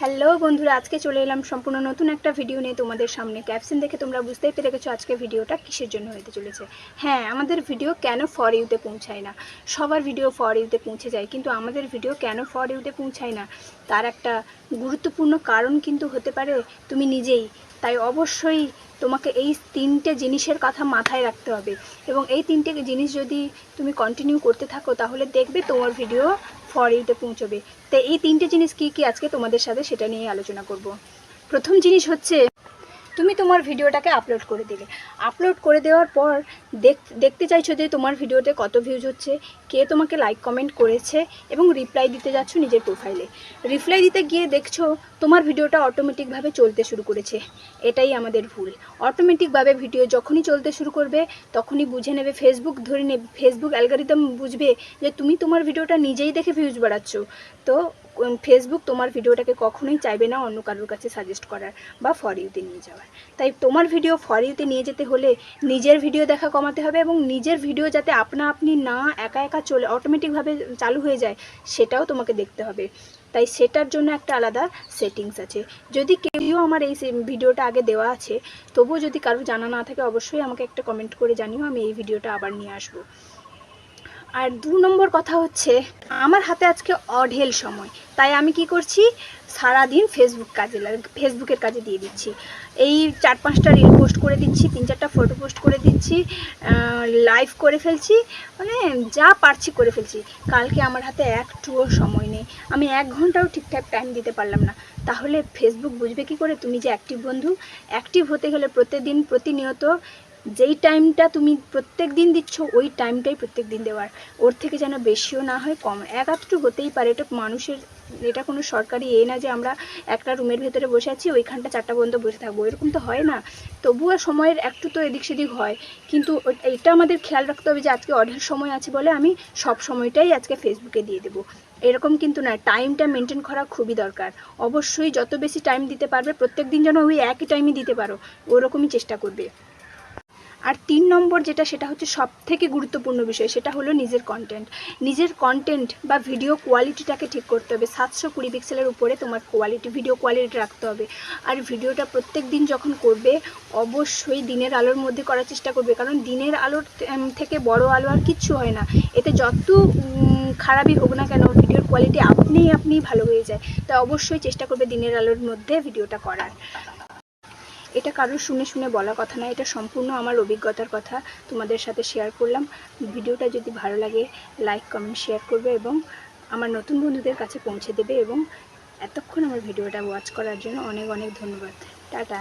Hello বন্ধুরা, আজকে চলে এলাম সম্পূর্ণ নতুন একটা ভিডিও নিয়ে তোমাদের সামনে। ক্যাপশন দেখে তোমরা বুঝতেই পেরে গেছো আজকে ভিডিওটা কিসের জন্য হতে চলেছে। হ্যাঁ আমাদের ভিডিও কেন ফর ইউতে পৌঁছায় না? সবার ভিডিও ফর ইউতে পৌঁছে যায়, কিন্তু আমাদের ভিডিও কেন ফর ইউতে পৌঁছায় না? তার একটা গুরুত্বপূর্ণ কারণ কিন্তু হতে পারে তুমি নিজেই। তাই অবশ্যই তোমাকে এই তিনটে জিনিসের কথা মাথায় রাখতে হবে। এবং এই তিনটে জিনিস যদি তুমি কন্টিনিউ করতে থাকো, তাহলে দেখবে তোমার ভিডিও ফর পৌঁছবে। তো এই তিনটে জিনিস কি কি আজকে তোমাদের সাথে সেটা নিয়ে আলোচনা করব। প্রথম জিনিস হচ্ছে তুমি তোমার ভিডিওটাকে আপলোড করে দিলে। আপলোড করে দেওয়ার পর দেখ, দেখতে চাইছো যে তোমার ভিডিওতে কত ভিউজ হচ্ছে, কে তোমাকে লাইক কমেন্ট করেছে এবং রিপ্লাই দিতে যাচ্ছ নিজের প্রোফাইলে রিপ্লাই দিতে গিয়ে দেখছ তোমার ভিডিওটা অটোমেটিকভাবে চলতে শুরু করেছে। এটাই আমাদের ভুল। অটোমেটিকভাবে ভিডিও যখনই চলতে শুরু করবে, তখনই বুঝে নেবে ফেসবুক ধরে নেবে ফেসবুক অ্যালগারিদম বুঝবে যে তুমি তোমার ভিডিওটা নিজেই দেখে ভিউজ বাড়াচ্ছ। তো ফেসবুক তোমার ভিডিওটাকে কখনোই চাইবে না অন্য কারোর কাছে সাজেস্ট করার বা ফর ইউতে নিয়ে যাওয়ার। তাই তোমার ভিডিও ফর ইউতে নিয়ে যেতে হলে নিজের ভিডিও দেখা কমাতে হবে এবং নিজের ভিডিও যাতে আপনা আপনি না একা একা চলে অটোমেটিকভাবে চালু হয়ে যায়, সেটাও তোমাকে দেখতে হবে। তাই সেটার জন্য একটা আলাদা সেটিংস আছে। যদি কেউ আমার এই ভিডিওটা আগে দেওয়া আছে, তবুও যদি কারও জানা না থাকে অবশ্যই আমাকে একটা কমেন্ট করে জানিও, আমি এই ভিডিওটা আবার নিয়ে আসব। আর দু নম্বর কথা হচ্ছে, আমার হাতে আজকে অঢেল সময়। তাই আমি কি করছি? সারাদিন ফেসবুক কাজে ফেসবুকের কাজে দিয়ে দিচ্ছি। এই চার পাঁচটা রিল পোস্ট করে দিচ্ছি, তিন চারটা ফটো পোস্ট করে দিচ্ছি লাইভ করে ফেলছি মানে যা পারছি করে ফেলছি। কালকে আমার হাতে একটুও সময় নেই। আমি এক ঘন্টাও ঠিকঠাক টাইম দিতে পারলাম না। তাহলে ফেসবুক বুঝবে কি করে? তুমি যে অ্যাক্টিভ বন্ধু অ্যাক্টিভ হতে গেলে প্রতিদিন, প্রতিনিয়ত যেই টাইমটা তুমি প্রত্যেক দিন দিচ্ছ, ওই টাইমটাই প্রত্যেক দিন দেওয়ার। ওর থেকে যেন বেশিও না হয়, কম। এক আধটু হতেই পারে, এটা মানুষের, এটা কোনো সরকারি এ না যে আমরা একটা রুমের ভেতরে বসে আছি, ওইখানটা চারটা পর্যন্ত বসে থাকব। এরকম তো হয় না। তবুও সময়ের একটু তো এদিক সেদিক হয়। কিন্তু এটা আমাদের খেয়াল রাখতে হবে যে আজকে অঢেল সময় আছে বলে আমি সব সময়টাই আজকে ফেসবুকে দিয়ে দেবো। এরকম কিন্তু না টাইমটা মেনটেন করা খুবই দরকার। অবশ্যই যত বেশি টাইম দিতে পারবে, প্রত্যেক দিন যেন ওই একই টাইমই দিতে পারো, ওরকমই চেষ্টা করবে। আর তিন নম্বর যেটা, সেটা হচ্ছে সব থেকে গুরুত্বপূর্ণ বিষয়, সেটা হলো নিজের কন্টেন্ট নিজের কন্টেন্ট বা ভিডিও কোয়ালিটিটাকে ঠিক করতে হবে। সাতশো কুড়ি পিক্সেলের উপরে তোমার কোয়ালিটি ভিডিও কোয়ালিটি রাখতে হবে। আর ভিডিওটা প্রত্যেক দিন যখন করবে, অবশ্যই দিনের আলোর মধ্যে করার চেষ্টা করবে। কারণ দিনের আলোর থেকে বড় আলো আর কিচ্ছু হয় না। এতে যত খারাপই হোক না কেন ভিডিওর কোয়ালিটি আপনিই আপনিই ভালো হয়ে যায়। তাই অবশ্যই চেষ্টা করবে দিনের আলোর মধ্যে ভিডিওটা করার। এটা কারোর শুনে শুনে বলা কথা না, এটা সম্পূর্ণ আমার অভিজ্ঞতার কথা তোমাদের সাথে শেয়ার করলাম। ভিডিওটা যদি ভালো লাগে লাইক কমেন্ট শেয়ার করবে এবং আমার নতুন বন্ধুদের কাছে পৌঁছে দেবে এবং এতক্ষণ আমার ভিডিওটা ওয়াচ করার জন্য অনেক অনেক ধন্যবাদ। টাটা।